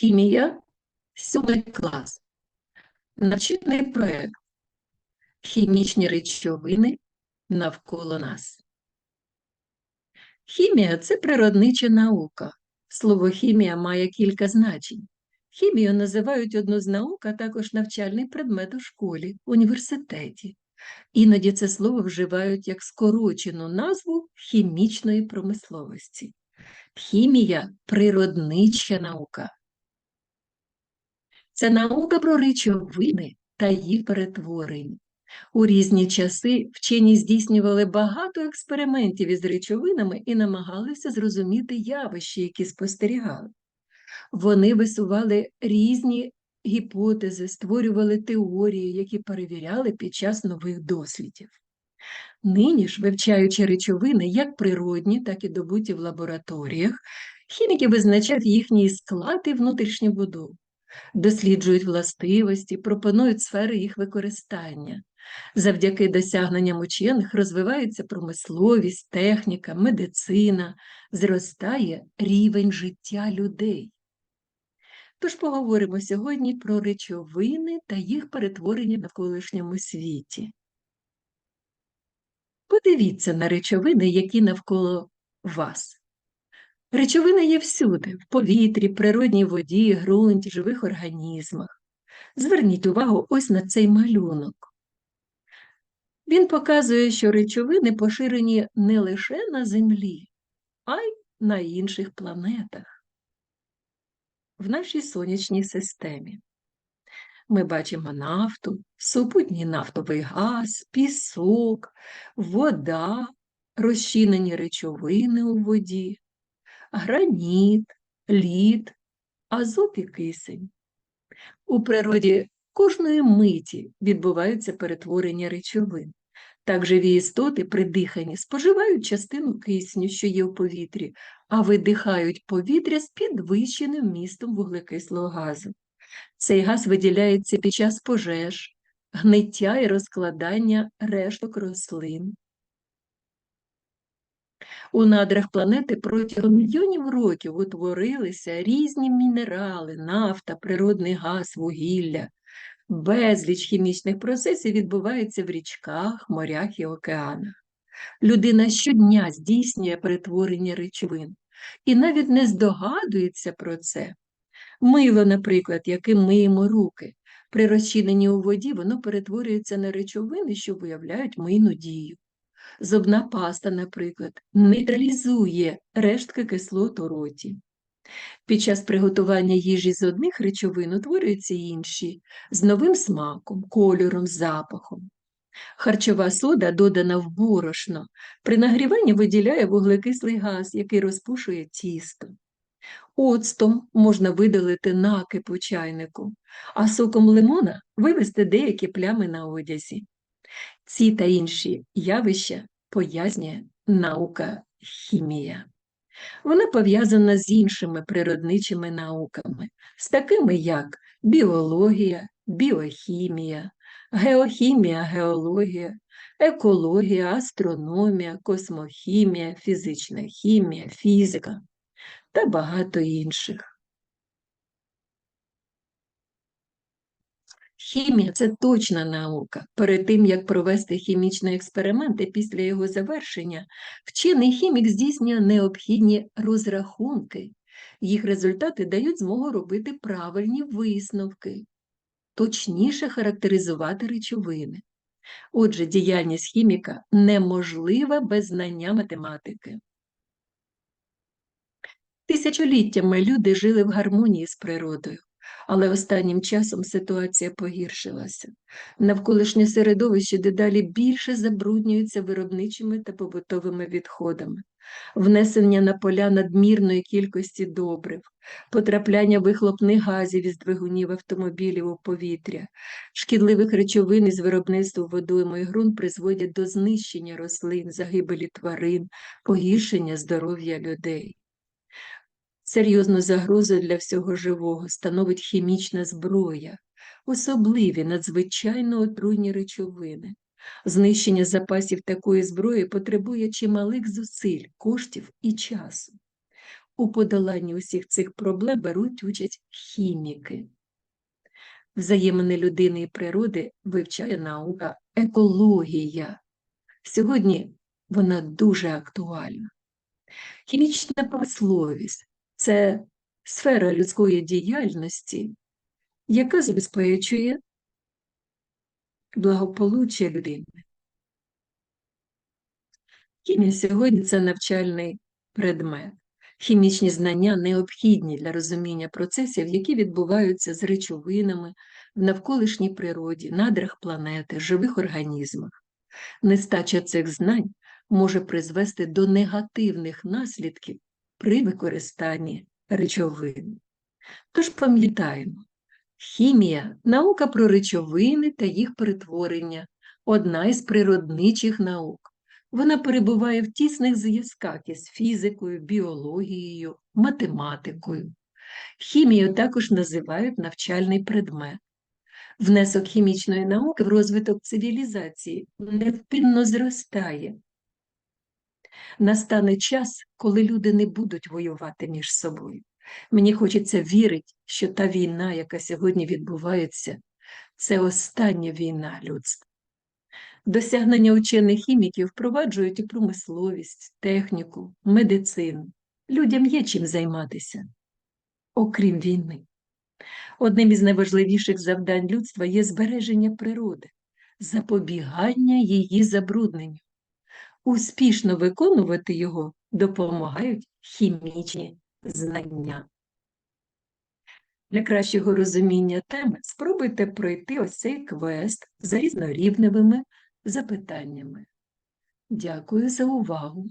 Хімія, сьомий клас. Навчальний проект. Хімічні речовини навколо нас. Хімія це природнича наука. Слово хімія має кілька значень. Хімію називають одну з наук, а також навчальний предмет у школі, університеті. Іноді це слово вживають як скорочену назву хімічної промисловості. Хімія природнича наука. Це наука про речовини та їх перетворення. У різні часи вчені здійснювали багато експериментів із речовинами і намагалися зрозуміти явища, які спостерігали. Вони висували різні гіпотези, створювали теорії, які перевіряли під час нових дослідів. Нині ж, вивчаючи речовини як природні, так і добуті в лабораторіях, хіміки визначають їхній склад і внутрішню будову, досліджують властивості, пропонують сфери їх використання. Завдяки досягненням учених розвивається промисловість, техніка, медицина, зростає рівень життя людей. Тож поговоримо сьогодні про речовини та їх перетворення в навколишньому світі. Подивіться на речовини, які навколо вас. Речовини є всюди, в повітрі, природній воді, ґрунті, живих організмах. Зверніть увагу ось на цей малюнок. Він показує, що речовини поширені не лише на Землі, а й на інших планетах. В нашій сонячній системі. Ми бачимо нафту, супутній нафтовий газ, пісок, вода, розчинені речовини у воді, граніт, лід, азот і кисень. У природі кожної миті відбуваються перетворення речовин. Так живі істоти при диханні споживають частину кисню, що є у повітрі, а видихають повітря з підвищеним вмістом вуглекислого газу. Цей газ виділяється під час пожеж, гниття і розкладання решток рослин. У надрах планети протягом мільйонів років утворилися різні мінерали, нафта, природний газ, вугілля. Безліч хімічних процесів відбувається в річках, морях і океанах. Людина щодня здійснює перетворення речовин і навіть не здогадується про це. Мило, наприклад, яким миємо руки. При розчиненні у воді воно перетворюється на речовини, що виявляють мийну дію. Зубна паста, наприклад, нейтралізує рештки кислот у роті. Під час приготування їжі з одних речовин утворюються інші з новим смаком, кольором, запахом. Харчова сода, додана в борошно, при нагріванні виділяє вуглекислий газ, який розпушує тісто. Оцтом можна видалити накип у чайнику, а соком лимона вивести деякі плями на одязі. Ці та інші явища пояснює наука хімія. Вона пов'язана з іншими природничими науками, з такими як біологія, біохімія, геохімія, геологія, екологія, астрономія, космохімія, фізична хімія, фізика та багато інших. Хімія це точна наука. Перед тим, як провести хімічний експеримент і після його завершення, вчений хімік здійснює необхідні розрахунки. Їх результати дають змогу робити правильні висновки, точніше характеризувати речовини. Отже, діяльність хіміка неможлива без знання математики. Тисячоліттями люди жили в гармонії з природою, але останнім часом ситуація погіршилася. Навколишнє середовище дедалі більше забруднюється виробничими та побутовими відходами, внесення на поля надмірної кількості добрив, потрапляння вихлопних газів із двигунів автомобілів у повітря, шкідливих речовин із виробництва водойму і ґрунт призводять до знищення рослин, загибелі тварин, погіршення здоров'я людей. Серйозну загрозу для всього живого становить хімічна зброя, особливі надзвичайно отруйні речовини. Знищення запасів такої зброї потребує чималих зусиль, коштів і часу. У подоланні усіх цих проблем беруть участь хіміки. Взаємини людини і природи вивчає наука екологія. Сьогодні вона дуже актуальна. Хімічна промисловість це сфера людської діяльності, яка забезпечує благополуччя людини. Хімія сьогодні це навчальний предмет. Хімічні знання необхідні для розуміння процесів, які відбуваються з речовинами в навколишній природі, надрах планети, живих організмах. Нестача цих знань може призвести до негативних наслідків при використанні речовин. Тож пам'ятаємо, хімія наука про речовини та їх перетворення, одна із природничих наук. Вона перебуває в тісних зв'язках із фізикою, біологією, математикою. Хімію також називають навчальний предмет. Внесок хімічної науки в розвиток цивілізації невпинно зростає. Настане час, коли люди не будуть воювати між собою. Мені хочеться вірити, що та війна, яка сьогодні відбувається, це остання війна людства. Досягнення учених хіміків впроваджують у промисловість, техніку, медицину. Людям є чим займатися, окрім війни. Одним із найважливіших завдань людства є збереження природи, запобігання її забрудненню. Успішно виконувати його допомагають хімічні знання. Для кращого розуміння теми спробуйте пройти ось цей квест за різнорівневими запитаннями. Дякую за увагу!